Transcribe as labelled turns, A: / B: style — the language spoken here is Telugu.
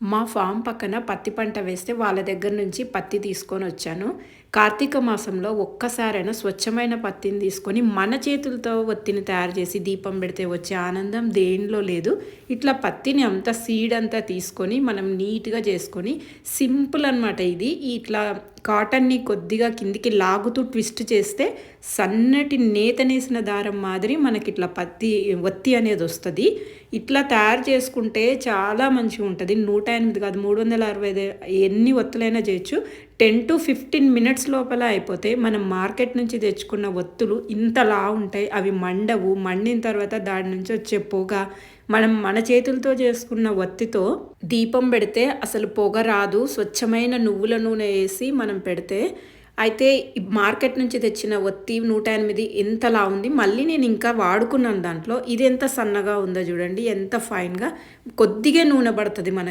A: మా ఫామ్ పక్కన పత్తి పంట వేస్తే వాళ్ళ దగ్గర నుంచి పత్తి తీసుకొని వచ్చాను. కార్తీక మాసంలో ఒక్కసారైనా స్వచ్ఛమైన పత్తిని తీసుకొని మన చేతులతో ఒత్తిని తయారు చేసి దీపం పెడితే వచ్చే ఆనందం దేనిలో లేదు. ఇట్లా పత్తిని అంతా సీడ్ అంతా తీసుకొని మనం నీట్గా చేసుకొని సింపుల్ అనమాట ఇది. ఇట్లా కాటన్ని కొద్దిగా కిందికి లాగుతూ ట్విస్ట్ చేస్తే సన్నటి నేతనేసిన దారం మాదిరి మనకి ఇట్లా పత్తి ఒత్తి అనేది వస్తుంది. ఇట్లా తయారు చేసుకుంటే చాలా మంచిగా ఉంటుంది నూట ఎనిమిది కాదు మూడు వందల అరవై ఎన్ని ఒత్తులైనా చేయొచ్చు. టెన్ టు ఫిఫ్టీన్ మినిట్స్ లోపల అయిపోతే మనం మార్కెట్ నుంచి తెచ్చుకున్న ఒత్తులు ఇంతలా ఉంటాయి. అవి మండవు. మండిన తర్వాత దాని నుంచి వచ్చే పొగ. మనం మన చేతులతో చేసుకున్న ఒత్తితో దీపం పెడితే అసలు పొగ రాదు. స్వచ్ఛమైన నువ్వుల నూనె వేసి మనం పెడితే అయితే మార్కెట్ నుంచి తెచ్చిన ఒత్తి నూట ఎనిమిది ఎంతలా ఉంది. మళ్ళీ నేను ఇంకా వాడుకున్నాను దాంట్లో. ఇది ఎంత సన్నగా ఉందో చూడండి. ఎంత ఫైన్గా. కొద్దిగా నూనె పడుతుంది మనకి.